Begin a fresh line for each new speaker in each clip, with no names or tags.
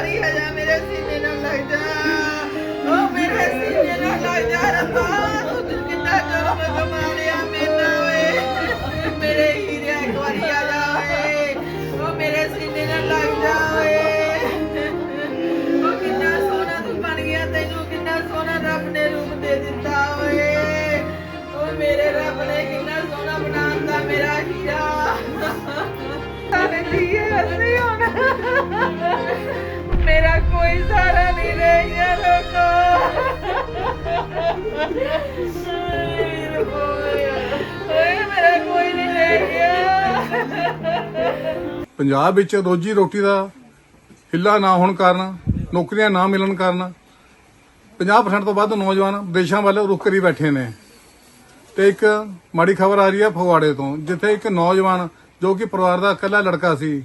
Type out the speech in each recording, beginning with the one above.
ਵਾਰੀ ਆ ਮੇਰੇ ਸੀਨੇ ਨਾਲ ਲੱਗ ਜਾ। ਓ ਮੇਰੇ ਸੀਨੇ ਨਾਲ ਲੱਗ ਜਾ, ਰੱਬਾ, ਤੂੰ ਕਿੰਨਾ ਜ਼ੁਲਮ ਕਮਾ ਲਿਆ ਮੇਨਾ ਓਏ। ਮੇਰੇ ਹੀਰੇ ਇੱਕ ਵਾਰੀ ਆ ਜਾ ਓਏ। ਓ ਮੇਰੇ ਸੀਨੇ ਨਾਲ ਲੱਗ ਜਾ ਓਏ। ਓ ਕਿੰਨਾ ਸੋਹਣਾ ਤੂੰ ਬਣ ਗਿਆ ਤੈਨੂੰ, ਕਿੰਨਾ ਸੋਹਣਾ ਰੱਬ ਨੇ ਰੂਪ ਦੇ ਦਿੱਤਾ ਓਏ। ਓ ਮੇਰੇ ਰੱਬ ਨੇ ਕਿੰਨਾ ਸੋਹਣਾ ਬਣਾਤਾ ਮੇਰਾ ਹੀਰਾ। ਸਾਰੇ ਦੀਏ ਅਸੀਂ ਹੁਣ। ਮੇਰਾ ਕੋਈ ਸਹਾਰਾ ਨਹੀਂ ਰਹਿ ਗਿਆ ਲੋਕੋ। ਓਏ ਮੇਰਾ ਕੋਈ ਨਹੀਂ ਰਹਿ
ਪੰਜਾਬ ਵਿੱਚ ਰੋਜੀ ਰੋਟੀ ਦਾ ਹਿੱਲਾ ਨਾ ਹੋਣ ਕਾਰਨ, ਨੌਕਰੀਆਂ ਨਾ ਮਿਲਣ ਕਾਰਨ 50% ਤੋਂ ਵੱਧ ਨੌਜਵਾਨ ਵਿਦੇਸ਼ਾਂ ਵੱਲ ਰੁਖ ਕਰੀ ਬੈਠੇ ਨੇ। ਤੇ ਇੱਕ ਮਾੜੀ ਖਬਰ ਆ ਰਹੀ ਹੈ ਫਗਵਾੜੇ ਤੋਂ, ਜਿੱਥੇ ਇੱਕ ਨੌਜਵਾਨ ਜੋ ਕਿ ਪਰਿਵਾਰ ਦਾ ਇਕੱਲਾ ਲੜਕਾ ਸੀ,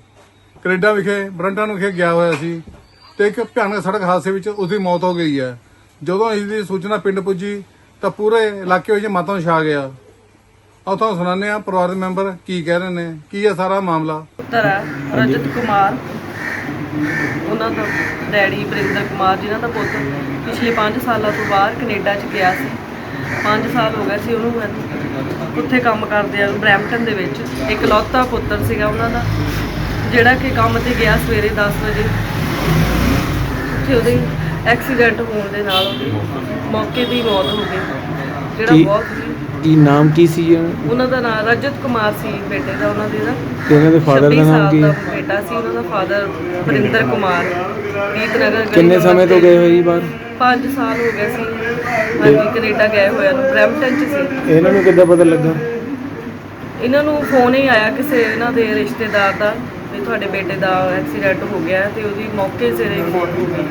ਕੈਨੇਡਾ ਵਿਖੇ, ਬਰੰਟਨ ਵਿਖੇ ਗਿਆ ਹੋਇਆ ਸੀ। ਤੇ ਇੱਕ ਭਿਆਨਕ ਸੜਕ ਹਾਦਸੇ ਵਿੱਚ ਉਸ ਦੀ ਮੌਤ ਹੋ ਗਈ ਹੈ। ਜਦੋਂ ਇਸ ਦੀ ਸੂਚਨਾ ਪਿੰਡ ਪੁੱਜੀ, ਤਾਂ ਪੂਰੇ ਇਲਾਕੇ ਵਿੱਚ ਮਾਤਮ ਛਾ ਗਿਆ। ਆਓ ਤੁਹਾਨੂੰ ਸੁਣਾਉਂਦੇ ਆ ਪਰਿਵਾਰ ਦੇ ਮੈਂਬਰ ਕੀ ਕਹਿ ਰਹੇ ਨੇ, ਕੀ ਹੈ ਸਾਰਾ ਮਾਮਲਾ?
ਪੁੱਤਰ ਹੈ ਰਜਤ ਕੁਮਾਰ। ਉਹਨਾਂ ਦਾ ਡੈਡੀ ਬਰਿੰਦਰ ਕੁਮਾਰ, ਜਿਨ੍ਹਾਂ ਦਾ ਪੁੱਤ ਪਿਛਲੇ 5 ਸਾਲਾਂ ਤੋਂ ਬਾਹਰ ਕੈਨੇਡਾ 'ਚ ਗਿਆ ਸੀ। 5 ਸਾਲ ਹੋ ਗਏ ਸੀ ਉਹਨੂੰ ਉੱਥੇ ਕੰਮ ਕਰਦੇ ਆ, ਬਰੈਂਪਟਨ ਦੇ ਵਿੱਚ। ਇੱਕ ਲੌਤਾ ਪੁੱਤਰ ਸੀਗਾ ਉਹਨਾਂ ਦਾ, ਜਿਹੜਾ ਕਿ ਕੰਮ ਤੇ ਗਿਆ ਸਵੇਰੇ 10 ਵਜੇ। ਉੱਥੇ ਉਹਦੇ ਐਕਸੀਡੈਂਟ ਹੋਣ ਦੇ ਨਾਲ ਉਹਦੀ ਮੌਕੇ ਦੀ ਮੌਤ ਹੋ ਗਈ। ਜਿਹੜਾ
ਕੀ-
ਬਹੁਤ
ਕੀ ਨਾਮ ਕੀ ਸੀ ਉਹਨਾਂ
ਉਹਨਾਂ ਦਾ ਨਾਮ ਰਜਤ ਕੁਮਾਰ ਸੀ ਬੇਟੇ ਦਾ ਉਹਨਾਂ ਦੇ ਦਾ।
ਤੇ ਉਹਨਾਂ ਦੇ ਫਾਦਰ
26
ਦਾ ਨਾਮ
ਸਾਲ
ਕੀ
ਦਾ
ਹੈ?
ਬੇਟਾ ਸੀ ਉਹਨਾਂ ਦਾ ਫਾਦਰ ਵਰਿੰਦਰ ਕੁਮਾਰ। ਗੀਤਨਗਰ ਗਲੀ
ਕਿੰਨੇ ਸਮੇਂ
ਤੋਂ।
ਗਏ ਹੋਏ ਜੀ ਬਾਹਰ?
ਪੰਜ ਸਾਲ ਹੋ ਗਏ ਸੀ। ਹਾਂਜੀ ਕੈਨੇਡਾ ਗਏ ਹੋਇਆ ਨੂੰ। ਬਰੈਂਪਟਨ ਚ ਸੀ।
ਇਹਨਾਂ ਨੂੰ ਕਿੱਦਾਂ ਪਤਾ ਲੱਗਾ?
ਇਹਨਾਂ ਨੂੰ ਫੋਨ ਹੀ ਆਇਆ ਕਿਸੇ ਇਹਨਾਂ ਦੇ ਰਿਸ਼ਤੇਦਾਰ ਦਾ। ਵੀ ਤੁਹਾਡੇ ਬੇਟੇ ਦਾ ਐਕਸੀਡੈਂਟ ਹੋ ਗਿਆ ਹੈ ਤੇ ਉਹਦੀ ਮੌਕੇ ਸਿਰ ਹੀ ਮੌਤ ਹੋ ਗਈ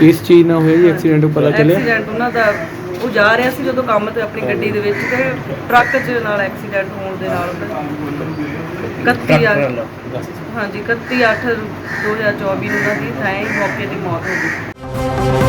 ਕਿਸ ਚੀਜ਼ ਨਾਲ ਹੋਇਆ ਜੀ ਐਕਸੀਡੈਂਟ ਪਤਾ ਚੱਲਿਆ?
ਐਕਸੀਡੈਂਟ ਉਹਨਾਂ ਦਾ ਉਹ ਜਾ ਰਿਹਾ ਸੀ ਜਦੋਂ ਕੰਮ ਤੇ ਆਪਣੀ ਗੱਡੀ ਦੇ ਵਿੱਚ ਤੇ ਟਰੱਕ 'ਚ ਨਾਲ ਐਕਸੀਡੈਂਟ ਹੋਣ ਦੇ ਨਾਲ ਉਹਦਾ 31 ਅੱਠ ਹਾਂਜੀ 31 8 2024 ਨੂੰ ਉਹਨਾਂ ਦੀ ਥਾਂ ਹੀ ਮੌਕੇ ਦੀ ਮੌਤ ਹੋ ਗਈ।